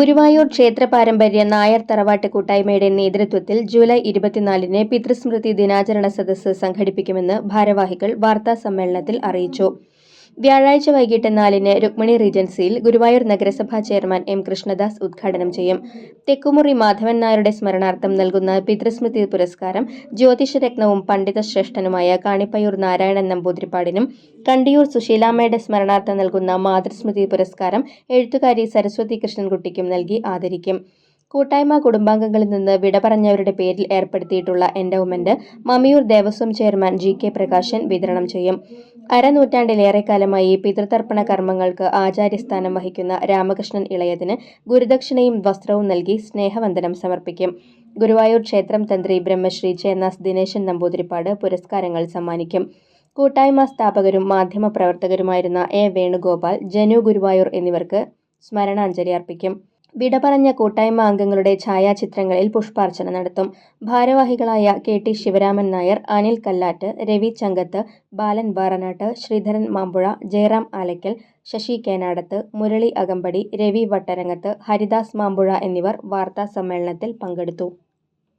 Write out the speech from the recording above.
ഗുരുവായൂർ ക്ഷേത്ര പാരമ്പര്യ നായർ തറവാട്ട് കൂട്ടായ്മയുടെ നേതൃത്വത്തിൽ ജൂലൈ ഇരുപത്തിനാലിന് പിതൃസ്മൃതി ദിനാചരണ സദസ്സ് സംഘടിപ്പിക്കുമെന്ന് ഭാരവാഹികൾ വാർത്താ സമ്മേളനത്തിൽ അറിയിച്ചു. വ്യാഴാഴ്ച വൈകിട്ട് നാലിന് രുക്മിണി റീജൻസിയിൽ ഗുരുവായൂർ നഗരസഭാ ചെയർമാൻ എം കൃഷ്ണദാസ് ഉദ്ഘാടനം ചെയ്യും. തെക്കുമുറി മാധവൻ നായരുടെ സ്മരണാർത്ഥം നൽകുന്ന പിതൃസ്മൃതി പുരസ്കാരം ജ്യോതിഷരത്നവും പണ്ഡിത ശ്രേഷ്ഠനുമായ കാണിപ്പയൂർ നാരായണൻ നമ്പൂതിരിപ്പാടിനും കണ്ടിയൂർ സുശീലാമ്മയുടെ സ്മരണാർത്ഥം നൽകുന്ന മാതൃസ്മൃതി പുരസ്കാരം എഴുത്തുകാരി സരസ്വതി കൃഷ്ണൻകുട്ടിക്കും നൽകി ആദരിക്കും. കൂട്ടായ്മ കുടുംബാംഗങ്ങളിൽ നിന്ന് വിട പറഞ്ഞവരുടെ പേരിൽ ഏർപ്പെടുത്തിയിട്ടുള്ള endowment Mammiyur Devaswom chairman G K Prakashan വിതരണം ചെയ്യും. അരനൂറ്റാണ്ടിലേറെക്കാലമായി പിതൃതർപ്പണ കർമ്മങ്ങൾക്ക് ആചാര്യസ്ഥാനം വഹിക്കുന്ന രാമകൃഷ്ണൻ ഇളയതിന് ഗുരുദക്ഷിണയും വസ്ത്രവും നൽകി സ്നേഹവന്ദനം സമർപ്പിക്കും. ഗുരുവായൂർ ക്ഷേത്രം തന്ത്രി ബ്രഹ്മശ്രീ ചേന്നാസ് ദിനേശൻ നമ്പൂതിരിപ്പാട് പുരസ്കാരങ്ങൾ സമ്മാനിക്കും. കൂട്ടായ്മ സ്ഥാപകരും മാധ്യമപ്രവർത്തകരുമായിരുന്ന എ വേണുഗോപാൽ ജനു ഗുരുവായൂർ എന്നിവർക്ക് സ്മരണാഞ്ജലി അർപ്പിക്കും. വിട പറഞ്ഞ കൂട്ടായ്മ അംഗങ്ങളുടെ ഛായാചിത്രങ്ങളിൽ പുഷ്പാർച്ചന നടത്തും. ഭാരവാഹികളായ കെ ടി ശിവരാമൻ നായർ അനിൽ കല്ലാറ്റ് രവി ചങ്കത്ത് ബാലൻ ബാറനാട്ട് ശ്രീധരൻ മാമ്പുഴ ജയറാം ആലയ്ക്കൽ ശശി കേനാടത്ത് മുരളി അകമ്പടി രവി വട്ടരങ്ങത്ത് ഹരിദാസ് മാമ്പുഴ എന്നിവർ വാർത്താ സമ്മേളനത്തിൽ പങ്കെടുത്തു.